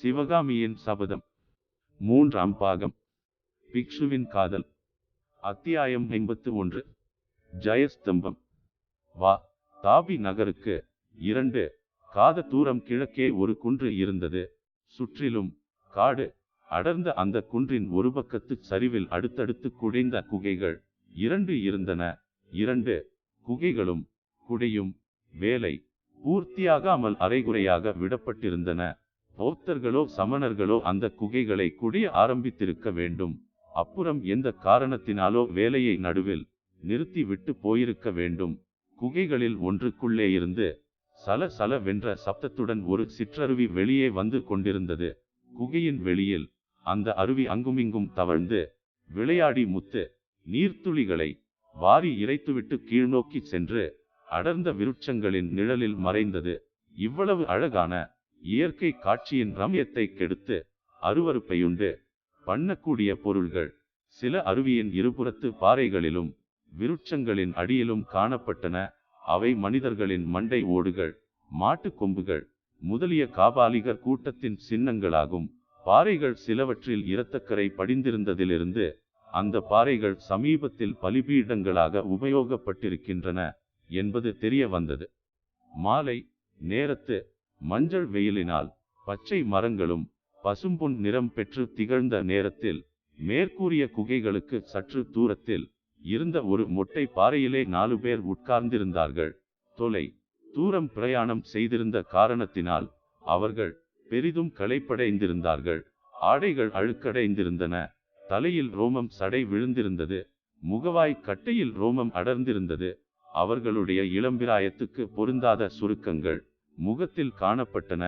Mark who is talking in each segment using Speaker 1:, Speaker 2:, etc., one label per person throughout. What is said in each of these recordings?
Speaker 1: சிவகாமியின் சபதம். மூன்றாம் பாகம். பிக்ஷுவின் காதல். அத்தியாயம் ஐம்பத்து ஒன்று. ஜெயஸ்தம்பம். வா தாபி நகருக்கு இரண்டு. காத தூரம் கிழக்கே ஒரு குன்று இருந்தது. சுற்றிலும் காடு. அடர்ந்த அந்த குன்றின் ஒரு பக்கத்து சரிவில் அடுத்தடுத்து குடைந்த குகைகள் இரண்டு இருந்தன. இரண்டு குகைகளும் குடையும் வேலை பூர்த்தியாகாமல் அரைகுறையாக விடப்பட்டிருந்தன. பௌத்தர்களோ சமணர்களோ அந்த குகைகளை குடிய ஆரம்பித்திருக்க வேண்டும். அப்புறம் எந்த காரணத்தினாலோ வேலையை நடுவில் நிறுத்தி விட்டு போயிருக்க வேண்டும். குகைகளில் ஒன்றுக்குள்ளே இருந்து சல சல வென்ற சப்தத்துடன் ஒரு சிற்றருவி வெளியே வந்து கொண்டிருந்தது. குகையின் வெளியில் அந்த அருவி அங்குமிங்கும் தவழ்ந்து விளையாடி முத்து நீர்த்துளிகளை வாரி இறைத்துவிட்டு கீழ்நோக்கி சென்று அடர்ந்த விருட்சங்களின் நிழலில் மறைந்தது. இவ்வளவு அழகான இயற்கை காட்சியின் ரம்யத்தை கெடுத்து அருவறுப்பையுண்டு பண்ணக்கூடிய பொருள்கள் சில அருவியின் இருபுறத்து பாறைகளிலும் விருட்சங்களின் அடியிலும் காணப்பட்டன. அவை மனிதர்களின் மண்டை ஓடுகள் மாட்டுக் கொம்புகள் முதலிய காபாலிகர் கூட்டத்தின் சின்னங்களாகும். பாறைகள் சிலவற்றில் இரத்தக்கரை படிந்திருந்ததிலிருந்து அந்த பாறைகள் சமீபத்தில் பலிபீடங்களாக உபயோகப்பட்டிருக்கின்றன என்பது தெரிய வந்தது மாலை நேரத்து மஞ்சள் வெயிலினால் பச்சை மரங்களும் பசும்பொன் நிறம் பெற்று திகழ்ந்த நேரத்தில் மேற்கூறிய குகைகளுக்கு சற்று தூரத்தில் இருந்த ஒரு மொட்டை பாறையிலே நாலு பேர் உட்கார்ந்திருந்தார்கள். தொலை தூரம் பிரயாணம் செய்திருந்த காரணத்தினால் அவர்கள் பெரிதும் களைப்படைந்திருந்தார்கள். ஆடைகள் அழுக்கடைந்திருந்தன. தலையில் ரோமம் சடை விழுந்திருந்தது. முகவாய் கட்டையில் ரோமம் அடர்ந்திருந்தது. அவர்களுடைய இளம்பிராயத்துக்கு பொருந்தாத சுருக்கங்கள். முகத்தில் காணப்பட்டன.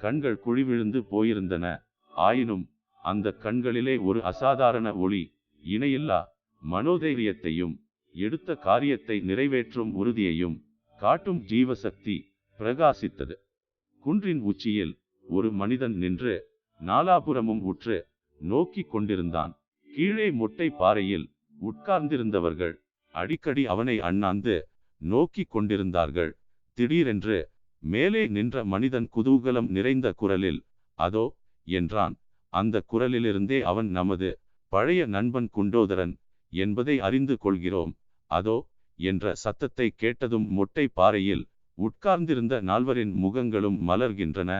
Speaker 1: கண்கள் குழிவிழுந்து போயிருந்தன. ஆயினும் அந்த கண்களிலே ஒரு அசாதாரண ஒளி இணையில்லா மனோதைரியத்தையும் எடுத்த காரியத்தை நிறைவேற்றும் உறுதியையும் காட்டும் ஜீவசக்தி பிரகாசித்தது. குன்றின் உச்சியில் ஒரு மனிதன் நின்று நாலாபுரமும் உற்று நோக்கி கொண்டிருந்தான். கீழே மொட்டை பாறையில் உட்கார்ந்திருந்தவர்கள் அடிக்கடி அவனை அண்ணாந்து நோக்கி கொண்டிருந்தார்கள். திடீரென்று மேலே நின்ற மனிதன் குதூகலம் நிறைந்த குரலில் அதோ என்றான். அந்த குரலிலிருந்தே அவன் நமது பழைய நண்பன் குண்டோதரன் என்பதை அறிந்து கொள்கிறோம். அதோ என்ற சத்தத்தை கேட்டதும் மொட்டை பாறையில் உட்கார்ந்திருந்த நால்வரின் முகங்களும் மலர்கின்றன.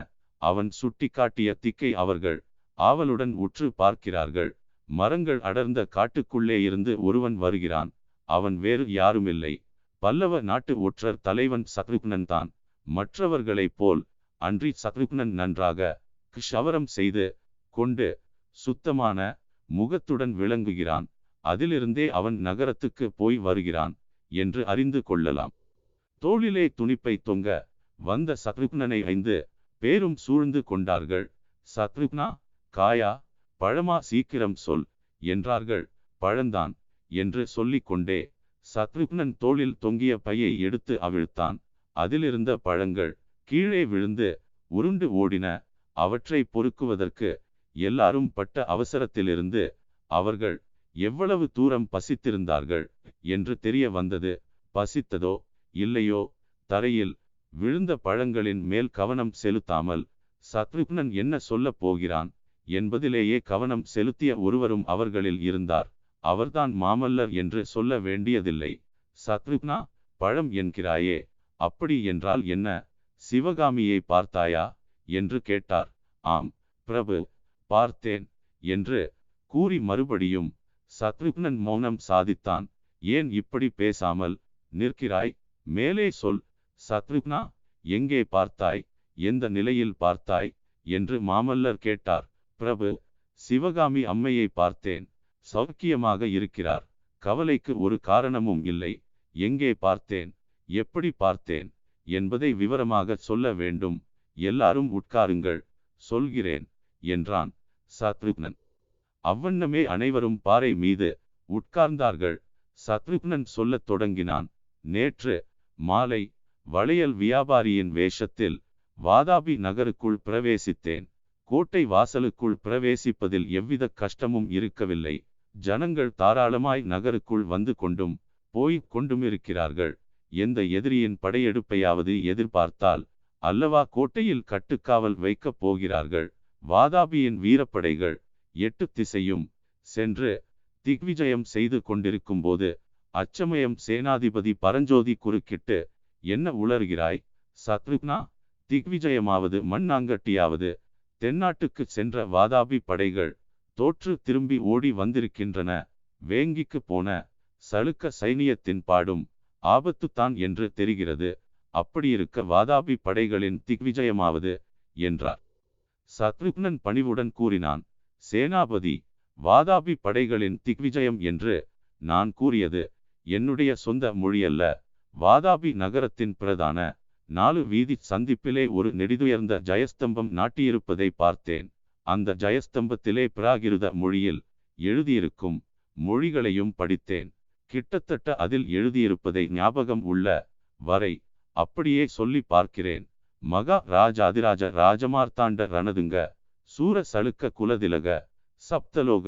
Speaker 1: அவன் சுட்டிக்காட்டிய திக்கை அவர்கள் ஆவலுடன் உற்று பார்க்கிறார்கள். மரங்கள் அடர்ந்த காட்டுக்குள்ளே இருந்து ஒருவன் வருகிறான். அவன் வேறு யாருமில்லை. பல்லவ நாட்டு ஒற்றர் தலைவன் சத்ருக்னன் தான் மற்றவர்களைப் போல் அன்றி சத்ருக்னன் நன்றாக க்ஷவரம் செய்து கொண்டு சுத்தமான முகத்துடன் விளங்குகிறான். அதிலிருந்தே அவன் நகரத்துக்கு போய் வருகிறான் என்று அறிந்து கொள்ளலாம். தோளிலே துணிப்பை தொங்க வந்த சத்ருக்னனை ஐந்து பேரும் சூழ்ந்து கொண்டார்கள். சத்ருக்னா காயா பழமா சீக்கிரம் சொல் என்றார்கள். பழந்தான் என்று சொல்லிக்கொண்டே சத்ருக்னன் தோளில் தொங்கிய பையை எடுத்து அவிழ்த்தான். அதிலிருந்த பழங்கள் கீழே விழுந்து உருண்டு ஓடின. அவற்றை பொறுக்குவதற்கு எல்லாரும் பட்ட அவசரத்திலிருந்து அவர்கள் எவ்வளவு தூரம் பசித்திருந்தார்கள் என்று தெரிய வந்தது. பசித்ததோ இல்லையோ தரையில் விழுந்த பழங்களின் மேல் கவனம் செலுத்தாமல் சத்ருக்னன் என்ன சொல்லப் போகிறான் என்பதிலேயே கவனம் செலுத்திய ஒருவரும் அவர்களில் இருந்தார். அவர்தான் மாமல்லர் என்று சொல்ல வேண்டியதில்லை. சத்ருக்னா பழம் என்கிறாயே. அப்படி என்றால் என்ன? சிவகாமியை பார்த்தாயா? என்று கேட்டார். ஆம் பிரபு பார்த்தேன் என்று கூறி மறுபடியும் சத்ருக்னன் மௌனம் சாதித்தான். ஏன் இப்படி பேசாமல் நிற்கிறாய்? மேலே சொல் சத்ருக்னா எங்கே பார்த்தாய்? எந்த நிலையில் பார்த்தாய்? என்று மாமல்லர் கேட்டார். பிரபு சிவகாமி அம்மையை பார்த்தேன். சௌக்கியமாக இருக்கிறார். கவலைக்கு ஒரு காரணமும் இல்லை. எங்கே பார்த்தேன்? எப்படி பார்த்தேன் என்பதை விவரமாக சொல்ல வேண்டும். எல்லாரும் உட்காருங்கள் சொல்கிறேன் என்றான் சத்ருக்னன். அவ்வண்ணமே அனைவரும் பாறை மீது உட்கார்ந்தார்கள். சத்ருக்னன் சொல்லத் தொடங்கினான். நேற்று மாலை வளையல் வியாபாரியின் வேஷத்தில் வாதாபி நகருக்குள் பிரவேசித்தேன். கோட்டை வாசலுக்குள் பிரவேசிப்பதில் எவ்வித கஷ்டமும் இருக்கவில்லை. ஜனங்கள் தாராளமாய் நகருக்குள் வந்து கொண்டும் போய்க் கொண்டுமிருக்கிறார்கள். எந்த எதிரியின் படையெடுப்பையாவது எதிர்பார்த்தால் அல்லவா கோட்டையில் கட்டுக்காவல் வைக்கப் போகிறார்கள்? வாதாபியின் வீரப்படைகள் எட்டு திசையும் சென்று திக்விஜயம் செய்து கொண்டிருக்கும்போது அச்சமயம் சேனாதிபதி பரஞ்சோதி குறுக்கிட்டு என்ன உளறுகிறாய்? சத்ருக்னா திக்விஜயமாவது மண்ணாங்கட்டியாவது தென்னாட்டுக்கு சென்ற வாதாபி படைகள் தோற்று திரும்பி ஓடி வந்திருக்கின்றன. வேங்கிக்கு போன சளுக்க சைனியத்தின் பாடும் ஆபத்துத்தான் என்று தெரிகிறது. அப்படியிருக்க வாதாபி படைகளின் திக்விஜயமாவது என்றார். சத்ருக்னன் பணிவுடன் கூறினான் சேனாபதி வாதாபி படைகளின் திக்விஜயம் என்று நான் கூறியது என்னுடைய சொந்த மொழியல்ல. வாதாபி நகரத்தின் பிரதான நாலு வீதி சந்திப்பிலே ஒரு நெடிதுயர்ந்த ஜயஸ்தம்பம் நாட்டியிருப்பதை பார்த்தேன். அந்த ஜயஸ்தம்பத்திலே பிராகிருத மொழியில் எழுதியிருக்கும் மொழிகளையும் படித்தேன். கிட்டத்தட்ட அதில் எழுதியிருப்பதை ஞாபகம் உள்ள வரை அப்படியே சொல்லி பார்க்கிறேன். மகா ராஜாதிராஜ ராஜமார்த்தாண்ட ரணதுங்க சூர சளுக்க குலதிலக சப்தலோக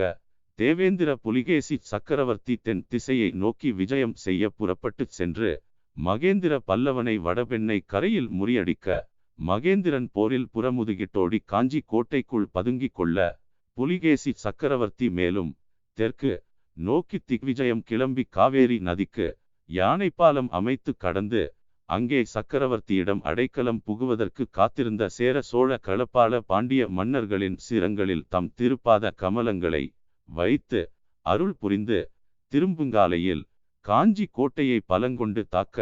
Speaker 1: தேவேந்திர புலிகேசி சக்கரவர்த்தி தென் திசையை நோக்கி விஜயம் செய்ய புறப்பட்டுச் சென்று மகேந்திர பல்லவனை வடபெண்ணை கரையில் முறியடிக்க மகேந்திரன் போரில் புறமுதுகிட்டோடி காஞ்சி கோட்டைக்குள் பதுங்கிக் கொள்ள புலிகேசி சக்கரவர்த்தி மேலும் தெற்கு நோக்கி திக்விஜயம் கிளம்பி காவேரி நதிக்கு யானைப்பாலம் அமைத்து கடந்து அங்கே சக்கரவர்த்தியிடம் அடைக்கலம் புகுவதற்கு காத்திருந்த சேர சோழ களப்பால பாண்டிய மன்னர்களின் சிரங்களில் தம் திருப்பாத கமலங்களை வைத்து அருள் புரிந்து திரும்புங்காலையில் காஞ்சி கோட்டையை பலங்கொண்டு தாக்க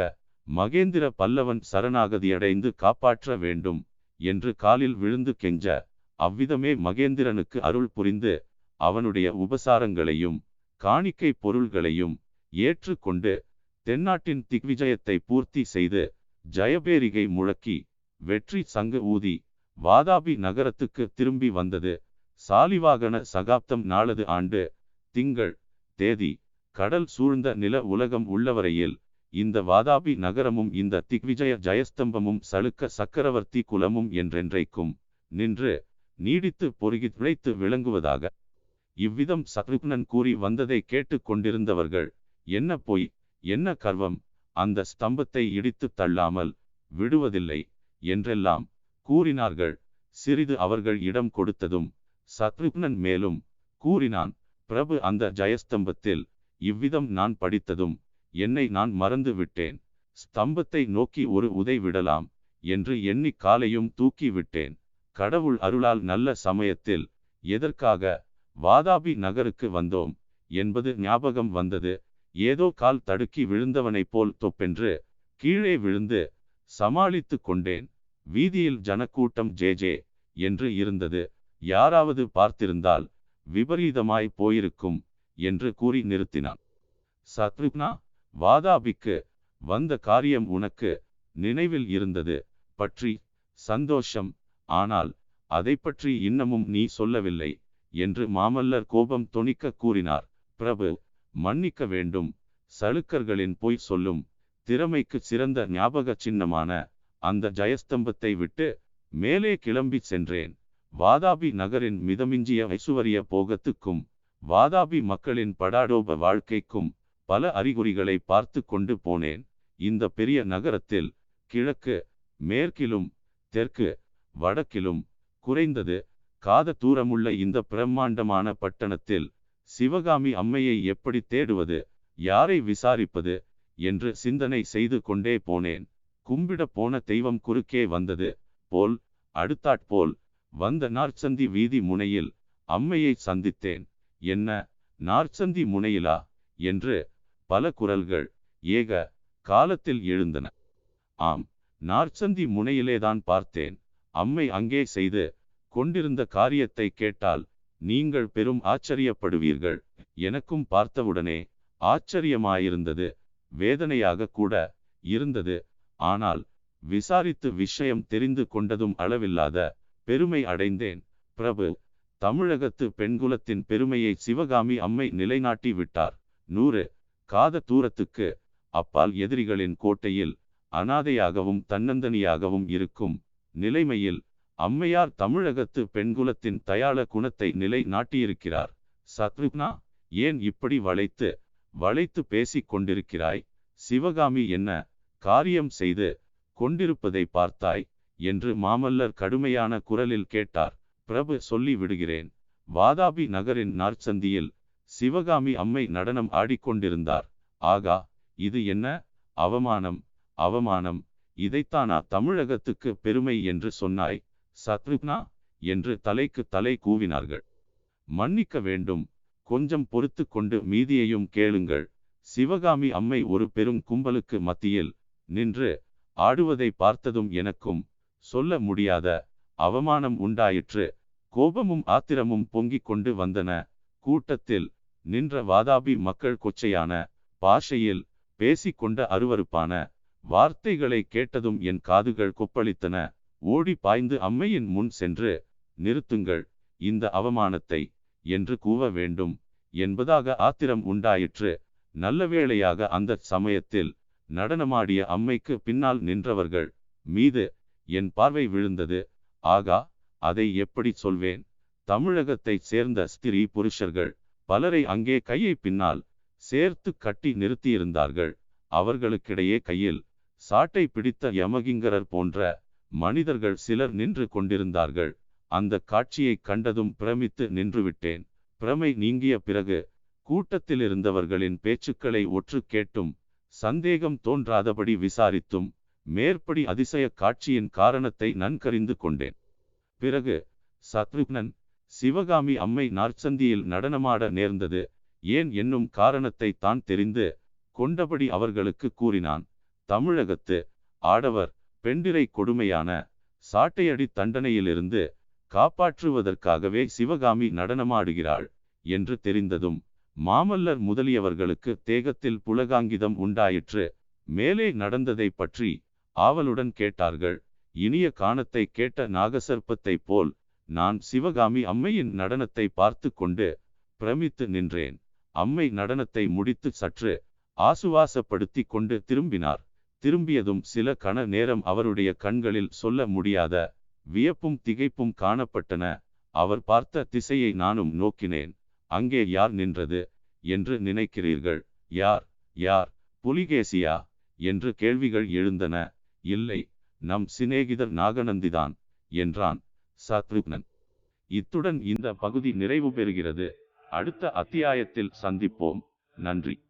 Speaker 1: மகேந்திர பல்லவன் சரணாகதியடைந்து காப்பாற்ற வேண்டும் என்று காலில் விழுந்து கெஞ்ச அவ்விதமே மகேந்திரனுக்கு அருள் புரிந்து அவனுடைய உபசாரங்களையும் காணிக்கை பொருள்களையும் ஏற்றுக்கொண்டு தென்னாட்டின் திக்விஜயத்தை பூர்த்தி செய்து ஜயபேரிகை முழக்கி வெற்றி சங்கு ஊதி வாதாபி நகரத்துக்கு திரும்பி வந்தது. சாலிவாகன சகாப்தம் நாளது ஆண்டு திங்கள் தேதி கடல் சூழ்ந்த நில உலகம் உள்ளவரையில் இந்த வாதாபி நகரமும் இந்த திக்விஜய ஜயஸ்தம்பமும் சளுக்க சக்கரவர்த்தி குலமும் என்றென்றைக்கும் நின்று நீடித்து பொறுகி துளைத்து விளங்குவதாக இவ்விதம் சத்ருக்னன் கூறி வந்ததை கேட்டு கொண்டிருந்தவர்கள் என்ன பொய்? என்ன கர்வம்? அந்த ஸ்தம்பத்தை இடித்து தள்ளாமல் விடுவதில்லை என்றெல்லாம் கூறினார்கள். சிறிது அவர்கள் இடம் கொடுத்ததும் சத்ருக்னன் மேலும் கூறினான் பிரபு அந்த ஜயஸ்தம்பத்தில் இவ்விதம் நான் படித்ததும் என்னை நான் மறந்து விட்டேன். ஸ்தம்பத்தை நோக்கி ஒரு உதை விடலாம் என்று எண்ணி காலையும் தூக்கி விட்டேன். கடவுள் அருளால் நல்ல சமயத்தில் எதற்காக வாதாபி நகருக்கு வந்தோம் என்பது ஞாபகம் வந்தது. ஏதோ கால் தடுக்கி விழுந்தவனைப் போல் தொப்பென்று கீழே விழுந்து சமாளித்து கொண்டேன். வீதியில் ஜனக்கூட்டம் ஜே ஜே என்று இருந்தது. யாராவது பார்த்திருந்தால் விபரீதமாய் போயிருக்கும் என்று கூறி நிறுத்தினான். சத்ருக்னா வாதாபிக்கு வந்த காரியம் உனக்கு நினைவில் இருந்தது பற்றி சந்தோஷம். ஆனால் அதை பற்றி இன்னமும் நீ சொல்லவில்லை. என்று மாமல்லர் கோபம் தொனிக்க கூறினார். பிரபு மன்னிக்க வேண்டும். சளுக்கர்களின் பொய் சொல்லும் திறமைக்கு சிறந்த ஞாபக சின்னமான அந்த ஜயஸ்தம்பத்தை விட்டு மேலே கிளம்பி சென்றேன். வாதாபி நகரின் மிதமிஞ்சிய ஐசுவரிய போகத்துக்கும் வாதாபி மக்களின் படாடோப வாழ்க்கைக்கும் பல அறிகுறிகளை பார்த்து கொண்டு போனேன். இந்த பெரிய நகரத்தில் கிழக்கு மேற்கிலும் தெற்கு வடக்கிலும் குறைந்தது காத தூரமுள்ள இந்த பிரம்மாண்டமான பட்டணத்தில் சிவகாமி அம்மையை எப்படி தேடுவது யாரை விசாரிப்பது என்று சிந்தனை செய்து கொண்டே போனேன். கும்பிட போன தெய்வம் குறுக்கே வந்தது போல் அடுத்தாற்போல் வந்த நார்ச்சந்தி வீதி முனையில் அம்மையை சந்தித்தேன். என்ன நார்ச்சந்தி முனையிலா? என்று பல குரல்கள் ஏக காலத்தில் எழுந்தன. ஆம் நார்ச்சந்தி முனையிலேதான் பார்த்தேன். அம்மை அங்கே செய்து கொண்டிருந்த காரியத்தை கேட்டால் நீங்கள் பெரும் ஆச்சரியப்படுவீர்கள். எனக்கும் பார்த்தவுடனே ஆச்சரியமாயிருந்தது. வேதனையாக கூட இருந்தது. ஆனால் விசாரித்து விஷயம் தெரிந்து கொண்டதும் அளவில்லாத பெருமை அடைந்தேன். பிரபு தமிழகத்து பெண்குலத்தின் பெருமையை சிவகாமி அம்மை நிலைநாட்டி விட்டார். நூறு காத தூரத்துக்கு அப்பால் எதிரிகளின் கோட்டையில் அனாதையாகவும் தன்னந்தனியாகவும் இருக்கும் நிலைமையில் அம்மையார் தமிழகத்து பெண்குலத்தின் தயாள குணத்தை நிலை நாட்டியிருக்கிறார் சத்ருக்னா ஏன் இப்படி வளைத்து வளைத்து பேசிக் கொண்டிருக்கிறாய்? சிவகாமி என்ன காரியம் செய்து கொண்டிருப்பதை பார்த்தாய்? என்று மாமல்லர் கடுமையான குரலில் கேட்டார். பிரபு சொல்லி விடுகிறேன். வாதாபி நகரின் நாற்சந்தியில் சிவகாமி அம்மை நடனம் ஆடிக்கொண்டிருந்தார். ஆகா இது என்ன அவமானம்? அவமானம் இதைத்தானா தமிழகத்துக்கு பெருமை என்று சொன்னாய்? சத்ருக்னா? என்று தலைக்கு தலை கூவினார்கள். மன்னிக்க வேண்டும். கொஞ்சம் பொறுத்து கொண்டு மீதியையும் கேளுங்கள். சிவகாமி அம்மை ஒரு பெரும் கும்பலுக்கு மத்தியில் நின்று ஆடுவதை பார்த்ததும் எனக்கும் சொல்ல முடியாத அவமானம் உண்டாயிற்று. கோபமும் ஆத்திரமும் பொங்கிக் கொண்டு வந்தன. கூட்டத்தில் நின்ற வாதாபி மக்கள் கொச்சையான பாஷையில் பேசிக்கொண்ட அருவருப்பான வார்த்தைகளை கேட்டதும் என் காதுகள் கொப்பளித்தன. ஓடி பாய்ந்து அம்மையின் முன் சென்று நிறுத்துங்கள் இந்த அவமானத்தை என்று கூவ வேண்டும். என்பதாக ஆத்திரம் உண்டாயிற்று. நல்ல வேளையாக அந்த சமயத்தில் நடனமாடிய அம்மைக்கு பின்னால் நின்றவர்கள் மீது என் பார்வை விழுந்தது. ஆகா அதை எப்படி சொல்வேன்? தமிழகத்தைச் சேர்ந்த ஸ்திரீ புருஷர்கள் பலரை அங்கே கையை பின்னால் சேர்த்து கட்டி நிறுத்தியிருந்தார்கள். அவர்களுக்கிடையே கையில் சாட்டை பிடித்த யமகிங்கரர் போன்ற மனிதர்கள் சிலர் நின்று கொண்டிருந்தார்கள். அந்த காட்சியை கண்டதும் பிரமித்து நின்றுவிட்டேன். பிரமை நீங்கிய பிறகு கூட்டத்தில் இருந்தவர்களின் பேச்சுக்களை ஒற்று கேட்டும் சந்தேகம் தோன்றாதபடி விசாரித்தும் மேற்படி அதிசய காட்சியின் காரணத்தை நன்கறிந்து கொண்டேன். பிறகு சத்ருக்னன் சிவகாமி அம்மை நாற்சந்தியில் நடனமாட நேர்ந்தது. ஏன் என்னும் காரணத்தை தான் தெரிந்து கொண்டபடி அவர்களுக்கு கூறினான். தமிழகத்து ஆடவர் பெண்டிரை கொடுமையான சாட்டையடி தண்டனையிலிருந்து காப்பாற்றுவதற்காகவே சிவகாமி நடனமாடுகிறாள் என்று தெரிந்ததும் மாமல்லர் முதலியவர்களுக்கு தேகத்தில் புலகாங்கிதம் உண்டாயிற்று. மேலே நடந்ததை பற்றி ஆவலுடன் கேட்டார்கள். இனிய காணத்தை கேட்ட நாகசர்ப்பத்தைப் போல் நான் சிவகாமி அம்மையின் நடனத்தை பார்த்து கொண்டு பிரமித்து நின்றேன். அம்மை நடனத்தை முடித்து சற்று ஆசுவாசப்படுத்தி கொண்டு திரும்பினார். திரும்பியதும் சில கண நேரம் அவருடைய கண்களில் சொல்ல முடியாத வியப்பும் திகைப்பும் காணப்பட்டன. அவர் பார்த்த திசையை நானும் நோக்கினேன். அங்கே யார் நின்றது என்று நினைக்கிறீர்கள்? யார்? யார்? புலிகேசியா? என்று கேள்விகள் எழுந்தன. இல்லை நம் சிநேகிதர் நாகநந்திதான் என்றான் சத்ருக்னன் இத்துடன் இந்த பகுதி நிறைவு பெறுகிறது. அடுத்த அத்தியாயத்தில் சந்திப்போம். நன்றி.